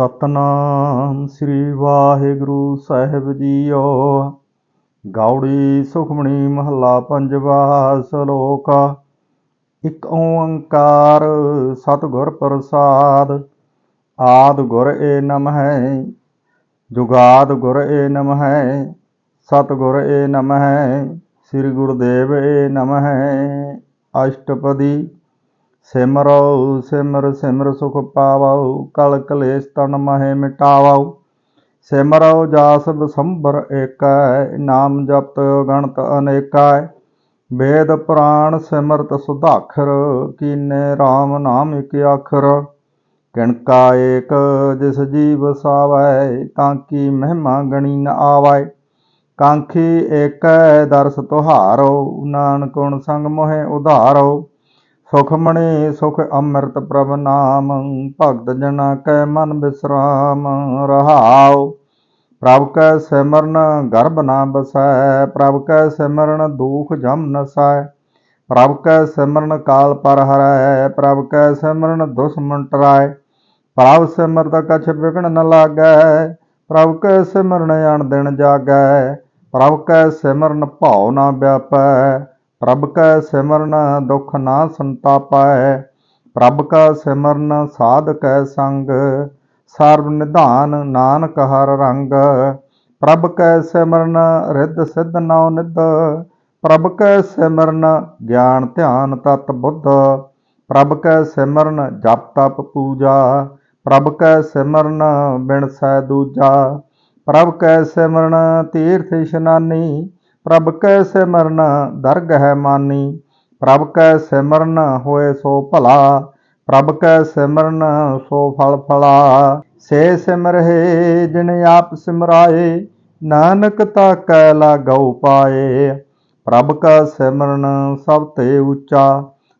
ਸਤਨਾਮ ਸ੍ਰੀ ਵਾਹਿਗੁਰੂ ਸਾਹਿਬ ਜੀਓ। ਗੌੜੀ ਸੁਖਮਣੀ ਮਹੱਲਾ ਪੰਜਵਾ ਸ਼ਲੋਕ। ਇੱਕ ਓੰਕਾਰ ਸਤਿਗੁਰ ਪ੍ਰਸਾਦ। ਆਦ ਗੁਰ ਏ ਨਮਹਿ, ਜੁਗਾਦ ਗੁਰ ਏ ਨਮਹਿ, ਸਤਿਗੁਰ ਏ ਨਮਹਿ, ਸ੍ਰੀ ਗੁਰਦੇਵ ਏ ਨਮਹਿ। ਅਸ਼ਟਪਦੀ ਸਿਮਰੋ, ਸਿਮਰ ਸਿਮਰ ਸੁਖ ਪਾਵੋ, ਕਲ ਕਲੇਸ਼ ਤਨ ਮਹਿ ਮਿਟਾਵੋ। ਸਿਮਰੋ ਜਾਸ ਬਸੰਬਰ ਏਕੈ, ਨਾਮ ਜਪਤ ਗਣਤ ਅਨੇਕੈ। ਵੇਦ ਪੁਰਾਣ ਸਿਮਰਤ ਸੁਧਾਖਰ, ਕੀਨੇ RAM ਨਾਮ ਇਕ ਆਖਰ ਕਿਣਕਾ ਏਕ, ਜਿਸ ਜੀਵ ਸਾਵੈ, ਤਾਂ ਕੀ ਮਹਿਮਾ ਗਣੀ ਨ ਆਵੈ। ਕਾਂਖੀ ਏਕੈ, ਦਰਸ ਤੁਹਾਰੋ, ਨਾਨਕ ਗੁਣ ਸੰਗ ਮੋਹਿ ਉਧਾਰੋ। ਸੁਖਮਣੀ ਸੁਖ ਅੰਮ੍ਰਿਤ ਪ੍ਰਭ ਨਾਮ, ਭਗਤ ਜਨਾ ਕੈ ਮਨ ਬਿਸਰਾਮ, ਰਹਾਉ। ਪ੍ਰਭ ਕੈ ਸਿਮਰਨ ਗਰਭ ਨਾ ਬਸੈ, ਪ੍ਰਭ ਕੈ ਸਿਮਰਨ ਦੂਖ ਜਮ ਨਸੈ ਪ੍ਰਭ ਕੈ ਸਿਮਰਨ ਕਾਲ ਪਰ ਹਰੈ, ਪ੍ਰਭ ਕੈ ਸਿਮਰਨ ਦੁਸ਼ਮਨ ਟਰਾਏ। ਪ੍ਰਭ ਸਿਮਰਤ ਕਛ ਵਿਗਣ ਨ ਲਾਗੈ, ਪ੍ਰਭ ਕੈ ਸਿਮਰਨ ਅਣ ਦਿਨ ਜਾਗੈ। ਪ੍ਰਭ ਕੈ ਸਿਮਰਨ ਭਉ ਨਾ ਵਿਆਪੈ ਪ੍ਰਭ ਕੈ ਸਿਮਰਨ ਦੁਖ ਨਾ ਸੰਤਾਪੈ, ਪ੍ਰਭ ਕਾ ਸਿਮਰਨ ਸਾਧ ਕੈ ਸੰਗ, ਸਰਬ ਨਿਧਾਨ ਨਾਨਕ ਹਰ ਰੰਗ। ਪ੍ਰਭ ਕੈ ਸਿਮਰਨ ਰਿੱਧ ਸਿੱਧ ਨਉ ਨਿਧ, ਪ੍ਰਭ ਕੈ ਸਿਮਰਨ ਗਿਆਨ ਧਿਆਨ ਤਤ ਬੁੱਧ। ਪ੍ਰਭ ਕੈ ਸਿਮਰਨ ਜਪ ਤਪ ਪੂਜਾ, ਪ੍ਰਭ ਕੈ ਸਿਮਰਨ ਬਿਨ ਸੈ ਦੂਜਾ, ਪ੍ਰਭ ਕੈ ਸਿਮਰਨ ਤੀਰਥ ਇਸ਼ਨਾਨੀ ਪ੍ਰਭ ਕੈ ਸਿਮਰਨ ਦਰਗ ਹੈ ਮਾਨੀ, ਪ੍ਰਭ ਕੈ ਸਿਮਰਨ ਹੋਏ ਸੋ ਭਲਾ, ਪ੍ਰਭ ਕੈ ਸਿਮਰਨ ਸੋ ਫਲ ਫਲਾ। ਸੇ ਸਿਮਰਹਿ ਜਿਨ ਆਪ ਸਿਮਰਾਏ, ਨਾਨਕ ਤਾ ਕੈ ਲਾਗਉ ਪਾਏ। ਪ੍ਰਭ ਕਾ ਸਿਮਰਨ ਸਭ ਤੇ ਉੱਚਾ,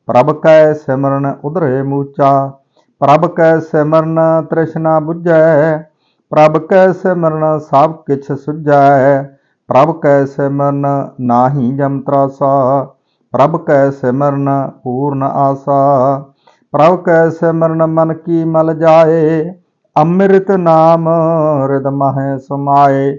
ਪ੍ਰਭ ਕੈ ਸਿਮਰਨ ਉਧਰੇ ਮੂਚਾ। ਪ੍ਰਭ ਕੈ ਸਿਮਰਨ ਤ੍ਰਿਸ਼ਨਾ 부ਝੈ ਪ੍ਰਭ ਕੈ ਸਿਮਰਨ ਸਭ ਕਿਛ ਸੁਝੈ। ਪ੍ਰਭ ਕੈ ਸਿਮਰਨ ਨਾਹੀ ਜਮ ਤਰਾਸਾ, ਪ੍ਰਭ ਕੈ ਸਿਮਰਨ ਪੂਰਨ ਆਸਾ। ਪ੍ਰਭ ਕੈ ਸਿਮਰਨ ਮਨ ਕੀ ਮਲ ਜਾਏ, ਅੰਮ੍ਰਿਤ ਨਾਮ ਹਿਰਦ ਮਹਿ ਸਮਾਏ।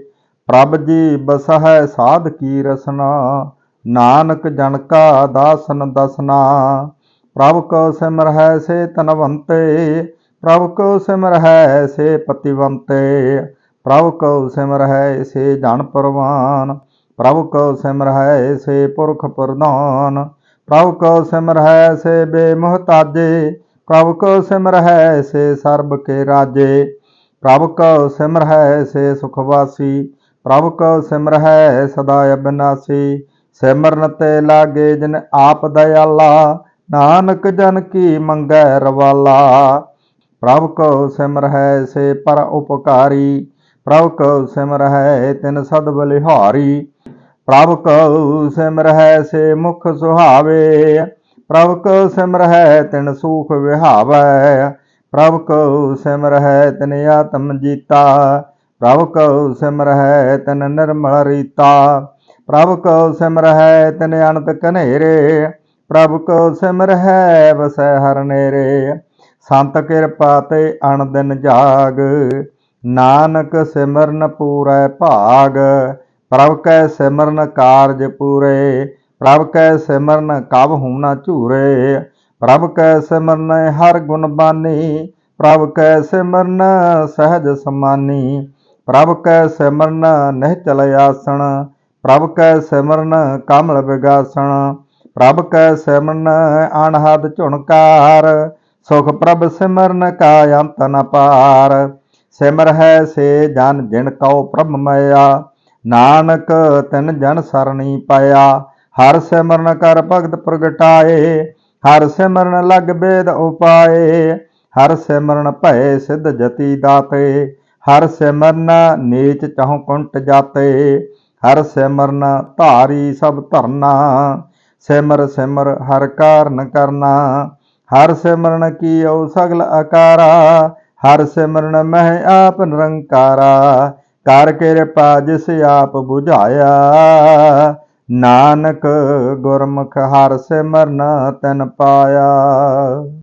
ਪ੍ਰਭ ਜੀ ਬਸਹਿ ਸਾਧ ਕੀ ਰਸਨਾ, ਨਾਨਕ ਜਨ ਕਾ ਦਾਸਨ ਦਸਨਾ। ਪ੍ਰਭ ਕੋ ਸਿਮਰ ਹੈ ਸੇ ਤਨਵੰਤੇ, ਪ੍ਰਭ ਕੋ ਸਿਮਰ ਹੈ ਸੇ ਪਤਿਵੰਤੇ। ਪ੍ਰਭ ਕੋ ਸਿਮਰ ਹੈ ਸੇ ਜਨ ਪਰਵਾਨ, ਪ੍ਰਭ ਕੋ ਸਿਮਰ ਹੈ ਸੇ ਪੁਰਖ ਪ੍ਰਧਾਨ, ਪ੍ਰਭ ਕੋ ਸਿਮਰ ਹੈ ਸੇ ਬੇਮੁਹਤਾਜੇ, ਪ੍ਰਭ ਕੋ ਸਿਮਰ ਹੈ ਸੇ ਸਰਬ ਕੇ ਰਾਜੇ, ਪ੍ਰਭ ਕੋ ਸਿਮਰ ਹੈ ਸੇ ਸੁਖਵਾਸੀ, ਪ੍ਰਭ ਕੋ ਸਿਮਰ ਹੈ ਸਦਾ ਅਬਿਨਾਸੀ, ਸਿਮਰਨ ਤੇ ਲਾਗੇ ਜਿਨ ਆਪ ਦਇਆਲਾ, ਨਾਨਕ ਜਨ ਕੀ ਮੰਗੈ ਰਵਾਲਾ, ਪ੍ਰਭ ਕੋ ਸਿਮਰ ਹੈ ਸੇ ਪਰ ਉਪਕਾਰੀ ਪ੍ਰਭ ਕੋ ਸਿਮਰ ਹੈ ਤਿਨ ਸਦ ਬਲਿਹਾਰੀ। ਪ੍ਰਭ ਕਉ ਸਿਮਰ ਹੈ ਸੇ ਮੁਖ ਸੁਹਾਵੇ। ਪ੍ਰਭ ਕਉ ਸਿਮਰ ਹੈ ਤਿਨ ਸੂਖ ਵਿਹਾਵੈ। ਪ੍ਰਭ ਕਉ ਸਿਮਰ ਹੈ ਤਿਨ ਆਤਮ ਜੀਤਾ। ਪ੍ਰਭ ਕਉ ਸਿਮਰ ਹੈ ਤਿਨ ਨਿਰਮਲ ਰੀਤਾ। ਪ੍ਰਭ ਕਉ ਸਿਮਰ ਹੈ ਤਿਨ ਅਨੰਤ ਕਨੇਰੇ ਪ੍ਰਭ ਕਉ ਸਿਮਰ ਹੈ ਵਸੈ ਹਰ ਨੇਰੇ। ਸੰਤ ਕਿਰਪਾ ਤੇ ਅਣ ਦਿਨ ਜਾਗ। ਨਾਨਕ ਸਿਮਰਨ ਪੂਰੈ ਭਾਗ, ਪ੍ਰਭ ਕੈ ਸਿਮਰਨ ਕਾਰਜ ਪੂਰੇ, ਪ੍ਰਭ ਕੈ ਸਿਮਰਨ ਕਬ ਹੂਨਾ ਝੂਰੇ, ਪ੍ਰਭ ਕੈ ਸਿਮਰਨ ਹਰ ਗੁਣ ਬਾਨੀ, ਪ੍ਰਭ ਕੈ ਸਿਮਰਨ ਸਹਿਜ ਸਮਾਨੀ, ਪ੍ਰਭ ਕੈ ਸਿਮਰਨ ਨਿਹਚਲ ਆਸਣ, ਪ੍ਰਭ ਕੈ ਸਿਮਰਨ ਕਮਲ ਵਿਗਾਸਣ, ਪ੍ਰਭ ਕੈ ਸਿਮਰਨ ਅਣਹਦ ਝੁਣਕਾਰ, ਸੁਖ ਪ੍ਰਭ ਸਿਮਰਨ ਕਾ ਅੰਤ ਨ ਪਾਰ। ਸਿਮਰ ਹੈ ਸੇ ਜਨ ਜਿਨ ਕਉ ਪ੍ਰਭ ਮਇਆ, ਨਾਨਕ ਤਿਨ ਜਨ ਸਰਣੀ ਪਾਇਆ। ਹਰ ਸਿਮਰਨ ਕਰ ਭਗਤ ਪ੍ਰਗਟਾਏ, ਹਰ ਸਿਮਰਨ ਲਗ ਬੇਦ ਉਪਾਏ। ਹਰ ਸਿਮਰਨ ਭਏ ਸਿਧ ਜਤੀ ਦਾਤੇ, ਹਰ ਸਿਮਰਨ ਨੀਚ ਚਹੁ ਕੁੰਟ ਜਾਤੇ। ਹਰ ਸਿਮਰਨ ਧਾਰੀ ਸਭ ਧਰਨਾ, ਸਿਮਰ ਸਿਮਰ ਹਰ ਕਾਰਨ ਕਰਨਾ। ਹਰ ਸਿਮਰਨ ਕੀਓ ਸਗਲ ਆਕਾਰਾ ਹਰ ਸਿਮਰਨ ਮਹਿ ਆਪ ਨਿਰੰਕਾਰਾ, ਕਰ ਕਿਰਪਾ ਜਿਸ ਆਪ 부ਝਾਇਆ। ਨਾਨਕ ਗੁਰਮੁਖ ਹਰ ਸਿਮਰਨ ਤਨ ਪਾਇਆ।